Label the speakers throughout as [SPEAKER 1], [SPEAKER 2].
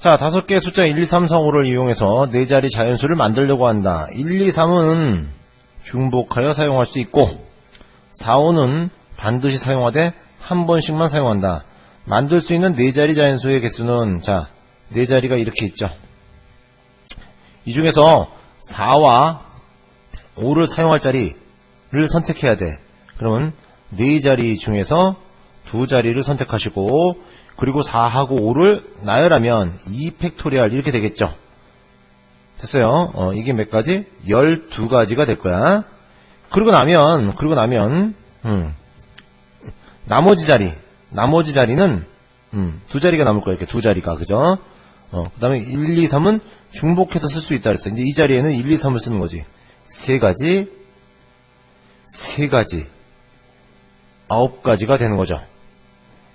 [SPEAKER 1] 자, 다섯 개의 숫자 1, 2, 3, 4, 5를 이용해서 네 자리 자연수를 만들려고 한다. 1, 2, 3은 중복하여 사용할 수 있고 4, 5는 반드시 사용하되 한 번씩만 사용한다. 만들 수 있는 네 자리 자연수의 개수는 자, 네 자리가 이렇게 있죠. 이 중에서 4와 5를 사용할 자리를 선택해야 돼. 그러면 네 자리 중에서 두 자리를 선택하시고 그리고 4하고 5를 나열하면 2 팩토리얼 이렇게 되겠죠. 됐어요. 어, 이게 몇 가지? 12가지가 될 거야. 그리고 나면 그리고 나면 음, 나머지 자리 나머지 자리는 음, 두 자리가 남을 거야. 이렇게 두 자리가 그죠? 어, 그 다음에 1, 2, 3은 중복해서 쓸 수 있다 그랬어. 이제 이 자리에는 1, 2, 3을 쓰는 거지. 세 가지 세 가지 아홉 가지가 되는 거죠.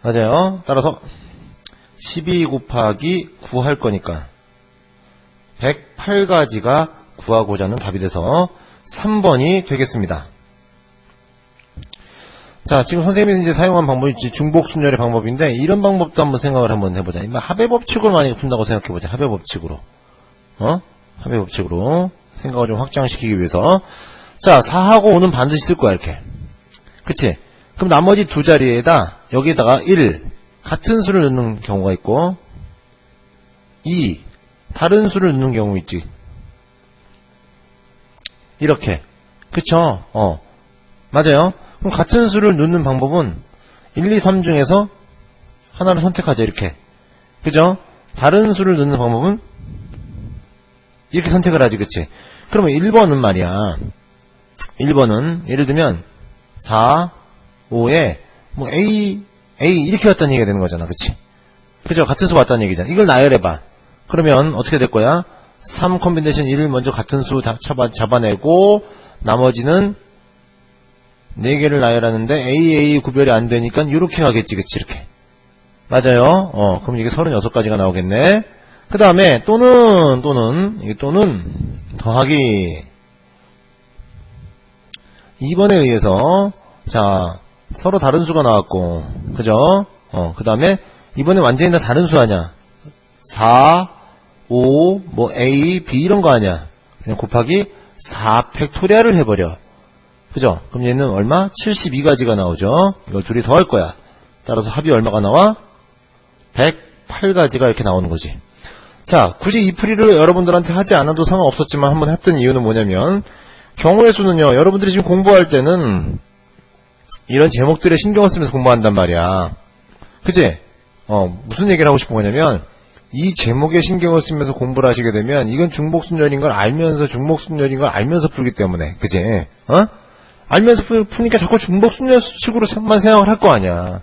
[SPEAKER 1] 맞아요. 따라서 12 곱하기 9 할 거니까 108가지가 구하고자 하는 답이 돼서 3번이 되겠습니다. 자, 지금 선생님이 이제 사용한 방법이 중복 순열의 방법인데 이런 방법도 한번 생각을 한번 해보자. 이마 합의 법칙으로 만약에 푼다고 생각해보자. 합의 법칙으로. 어? 합의 법칙으로 생각을 좀 확장시키기 위해서 자, 4하고 5는 반드시 쓸 거야, 이렇게. 그치? 그럼 나머지 두 자리에다 여기에다가 1 같은 수를 넣는 경우가 있고 2 다른 수를 넣는 경우 있지. 이렇게. 그쵸? 어. 맞아요? 그럼 같은 수를 넣는 방법은 1, 2, 3 중에서 하나를 선택하죠 이렇게. 그죠? 다른 수를 넣는 방법은 이렇게 선택을 하지 그치? 그러면 1번은 말이야. 1번은 예를 들면 4 5에 뭐 A A 이렇게 왔다는 얘기가 되는 거잖아 그치? 그죠? 같은 수 왔다는 얘기잖아. 이걸 나열해봐. 그러면 어떻게 될 거야? 3 콤비네이션 1을 먼저 같은 수 다- 잡아, 잡아내고 나머지는 4개를 나열하는데 A, A 구별이 안 되니까 이렇게 가겠지 그치? 이렇게. 맞아요? 어 그럼 이게 36가지가 나오겠네. 그 다음에 또는 또는 이게 또는 더하기. 2번에 의해서 자 서로 다른 수가 나왔고. 그죠? 어 그 다음에 이번에 완전히 다 다른 수 아냐 4 5 뭐 A B 이런 거 아냐 그냥 곱하기 4 팩토리얼을 해버려. 그죠? 그럼 얘는 얼마? 72가지가 나오죠. 이걸 둘이 더할 거야. 따라서 합이 얼마가 나와? 108가지가 이렇게 나오는 거지. 자, 굳이 이 풀이를 여러분들한테 하지 않아도 상관없었지만 한번 했던 이유는 뭐냐면 경우의 수는요. 여러분들이 지금 공부할 때는 이런 제목들에 신경을 쓰면서 공부한단 말이야. 그지? 어, 무슨 얘기를 하고 싶은 거냐면 이 제목에 신경을 쓰면서 공부를 하시게 되면 이건 중복순열인 걸 알면서 중복순열인 걸 알면서 풀기 때문에 그지? 어? 알면서 푸, 푸니까 자꾸 중복순열 식으로만 생각을 할 거 아니야.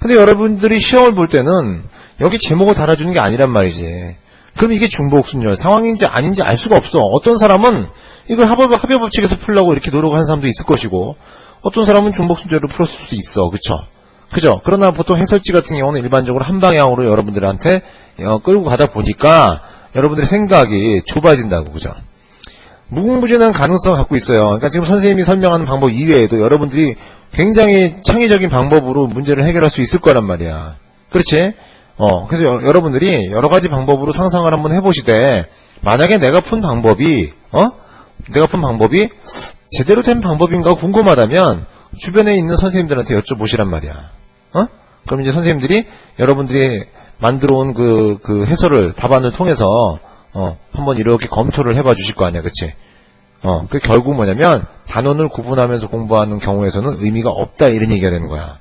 [SPEAKER 1] 근데 여러분들이 시험을 볼 때는 여기 제목을 달아주는 게 아니란 말이지. 그럼 이게 중복순열 상황인지 아닌지 알 수가 없어. 어떤 사람은 이걸 합의, 합의 법칙에서 풀려고 이렇게 노력하는 사람도 있을 것이고 어떤 사람은 중복순열로 풀었을 수도 있어. 그쵸? 그죠? 그러나 보통 해설지 같은 경우는 일반적으로 한 방향으로 여러분들한테 어, 끌고 가다 보니까 여러분들의 생각이 좁아진다고. 그죠? 무궁무진한 가능성을 갖고 있어요. 그러니까 지금 선생님이 설명하는 방법 이외에도 여러분들이 굉장히 창의적인 방법으로 문제를 해결할 수 있을 거란 말이야. 그렇지? 어, 그래서 여, 여러분들이 여러 가지 방법으로 상상을 한번 해보시되, 만약에 내가 푼 방법이, 어? 내가 푼 방법이 제대로 된 방법인가 궁금하다면, 주변에 있는 선생님들한테 여쭤보시란 말이야. 어? 그럼 이제 선생님들이 여러분들이 만들어 온 그, 그 해설을, 답안을 통해서, 어, 한번 이렇게 검토를 해봐 주실 거 아니야, 그치? 어, 그 결국 뭐냐면, 단원을 구분하면서 공부하는 경우에서는 의미가 없다, 이런 얘기가 되는 거야.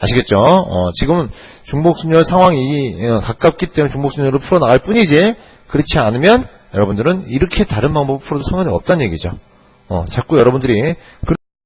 [SPEAKER 1] 아시겠죠? 어, 지금은 중복순열 상황이 어, 가깝기 때문에 중복순열을 풀어나갈 뿐이지, 그렇지 않으면 여러분들은 이렇게 다른 방법을 풀어도 상관이 없다는 얘기죠. 어, 자꾸 여러분들이